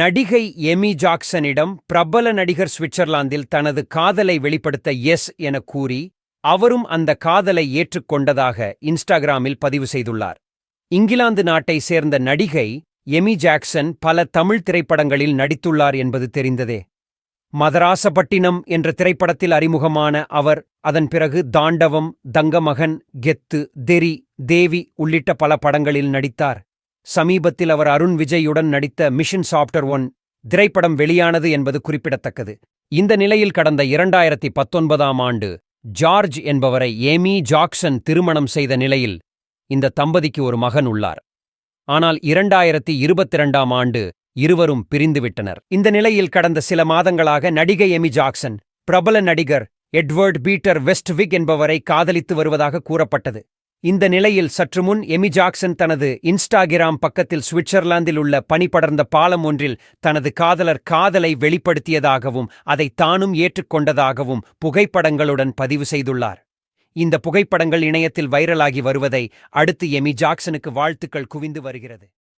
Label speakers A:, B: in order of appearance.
A: நடிகை எமி ஜாக்சனிடம் பிரபல நடிகர் சுவிட்சர்லாந்தில் தனது காதலை வெளிப்படுத்த எஸ் என கூறி அவரும் அந்த காதலை ஏற்றுக்கொண்டதாக இன்ஸ்டாகிராமில் பதிவு செய்துள்ளார். இங்கிலாந்து நாட்டை சேர்ந்த நடிகை எமி ஜாக்சன் பல தமிழ் திரைப்படங்களில் நடித்துள்ளார் என்பது தெரிந்ததே. மதராசப்பட்டினம் என்ற திரைப்படத்தில் அறிமுகமான அவர் அதன் பிறகு தாண்டவம் தங்கமகன் கெத்து தெரி தேவி உள்ளிட்ட பல படங்களில் நடித்தார். சமீபத்தில் அவர் அருண் விஜயுடன் நடித்த மிஷன் சாப்டர் ஒன் திரைப்படம் வெளியானது என்பது குறிப்பிடத்தக்கது. இந்த நிலையில் கடந்த இரண்டாயிரத்தி பத்தொன்பதாம் ஆண்டு ஜார்ஜ் என்பவரை ஏமி ஜாக்சன் திருமணம் செய்த நிலையில் இந்த தம்பதிக்கு ஒரு மகன் உள்ளார். ஆனால் இரண்டாயிரத்தி இருபத்திரண்டாம் ஆண்டு இருவரும் பிரிந்துவிட்டனர். இந்த நிலையில் கடந்த சில மாதங்களாக நடிகை எமி ஜாக்சன் பிரபல நடிகர் எட்வர்ட் பீட்டர் வெஸ்ட்விக் என்பவரை காதலித்து வருவதாக கூறப்பட்டது. இந்த நிலையில் சற்று முன் எமி ஜாக்சன் தனது இன்ஸ்டாகிராம் பக்கத்தில் சுவிட்சர்லாந்தில் உள்ள பனிபடர்ந்த பாலம் ஒன்றில் தனது காதலர் காதலை வெளிப்படுத்தியதாகவும் அதை தானும் ஏற்றுக்கொண்டதாகவும் புகைப்படங்களுடன் பதிவு செய்துள்ளார். இந்த புகைப்படங்கள் இணையத்தில் வைரலாகி வருவதை அடுத்து எமி ஜாக்சனுக்கு வாழ்த்துக்கள் குவிந்து வருகிறது.